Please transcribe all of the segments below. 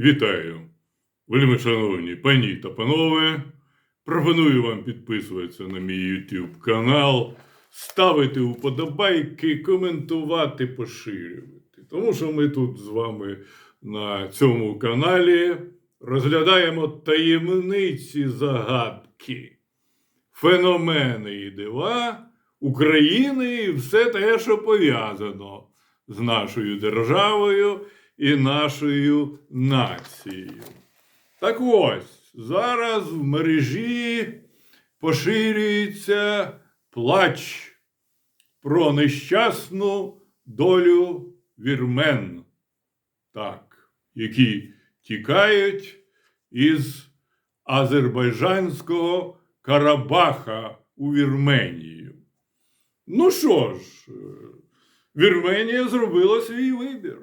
Вітаю, вельми шановні пані та панове. Пропоную вам підписуватися на мій YouTube канал, ставити вподобайки, коментувати, поширювати. Тому що ми тут з вами на цьому каналі розглядаємо таємниці загадки, феномени і дива України і все те, що пов'язано з нашою державою і нашою нацією. Так ось, зараз в мережі поширюється плач про нещасну долю вірмен, так, які тікають із азербайджанського Карабаха у Вірменію. Ну що ж, е, Вірменія зробила свій вибір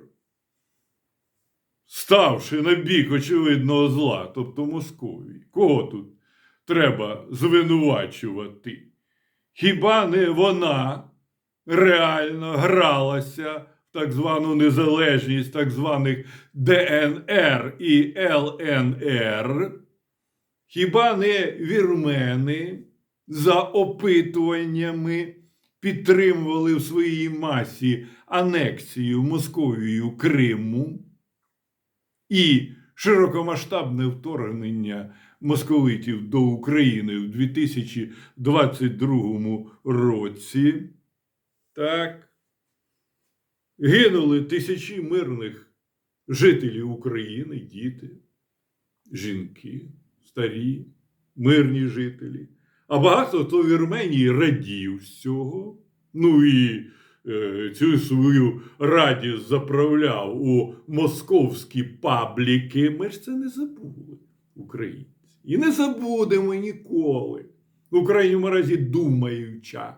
ставши на бік очевидного зла, тобто Московії. Кого тут треба звинувачувати? Хіба не вона реально гралася в так звану незалежність так званих ДНР і ЛНР? Хіба не вірмени за опитуваннями підтримували в своїй масі анексію Московією Криму? І широкомасштабне вторгнення московитів до України в 2022 році. Так. Гинули тисячі мирних жителів України, діти, жінки, старі, мирні жителі. А багато хто в Вірменії радів з цього. Ну і цю свою радість заправляв у московські пабліки. Ми ж це не забули, українці. І не забудемо ніколи. У крайньому разі думаюча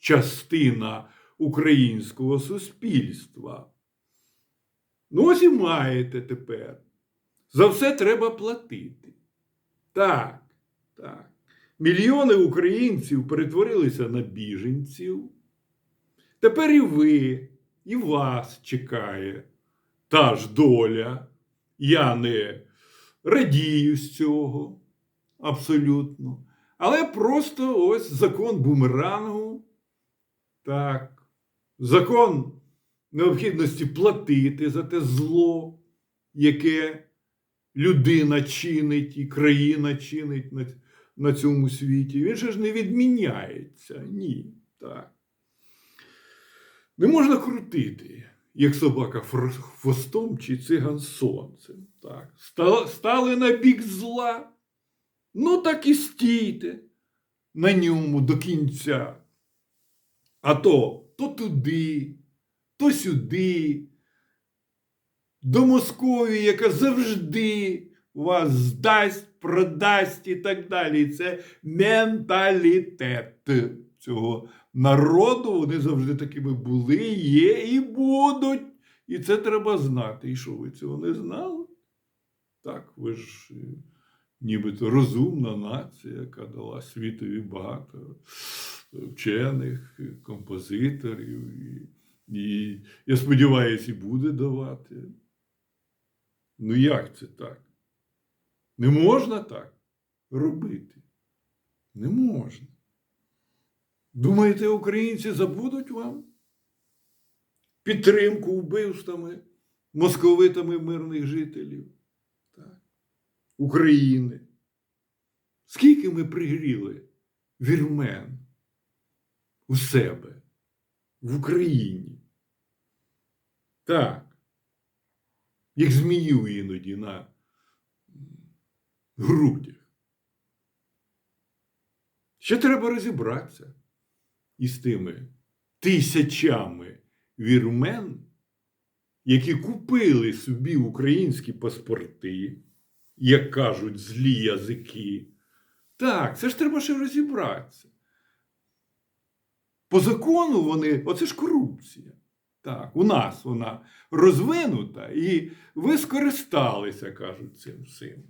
частина українського суспільства. Ну, ось і маєте тепер. За все треба платити. Так, так. Мільйони українців перетворилися на біженців. Тепер і ви, і вас чекає та ж доля. Я не радію з цього абсолютно. Але просто ось закон бумерангу. Так, закон необхідності платити за те зло, яке людина чинить і країна чинить на, на цьому світі. Він же ж не відміняється. Ні. Так. Не можна крутити, як собака хвостом чи циган сонцем. Так. Стали на бік зла. Ну, так і стійте на ньому до кінця. А то то туди, то сюди, до Московії, яка завжди вас здасть, продасть і так далі. Це менталітет цього народу. Вони завжди такими були, є і будуть. І це треба знати. І що ви цього не знали? Так, ви ж е, нібито розумна нація, яка дала світові багато вчених, композиторів. І, і я сподіваюся, і буде давати. Ну як це так? Не можна так робити. Не можна. Думаєте, українці забудуть вам підтримку вбивствами московитами мирних жителів так. України? Скільки ми пригріли вірмен у себе в Україні? Так. Як змію іноді на грудях. Ще треба розібратися із тими тисячами вірмен, які купили собі українські паспорти, як кажуть злі язики. Так, це ж треба ще розібратися. По закону вони, оце ж корупція. Так, у нас вона розвинута, і ви скористалися, кажуть, цим всім,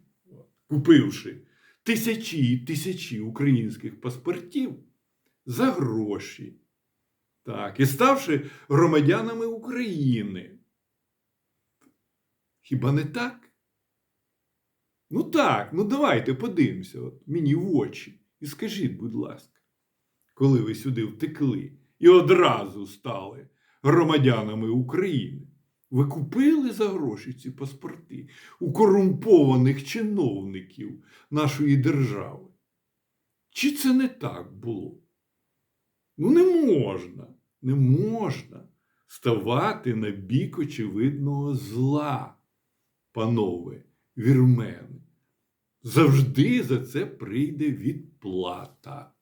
купивши тисячі і тисячі українських паспортів за гроші. Так, і ставши громадянами України. Хіба не так? Ну так, ну давайте подивимося от, мені в очі. І скажіть, будь ласка, коли ви сюди втекли і одразу стали громадянами України, ви купили за гроші ці паспорти у корумпованих чиновників нашої держави? Чи це не так було? Ну, не можна, не можна ставати на бік очевидного зла, панове вірмени. Завжди за це прийде відплата.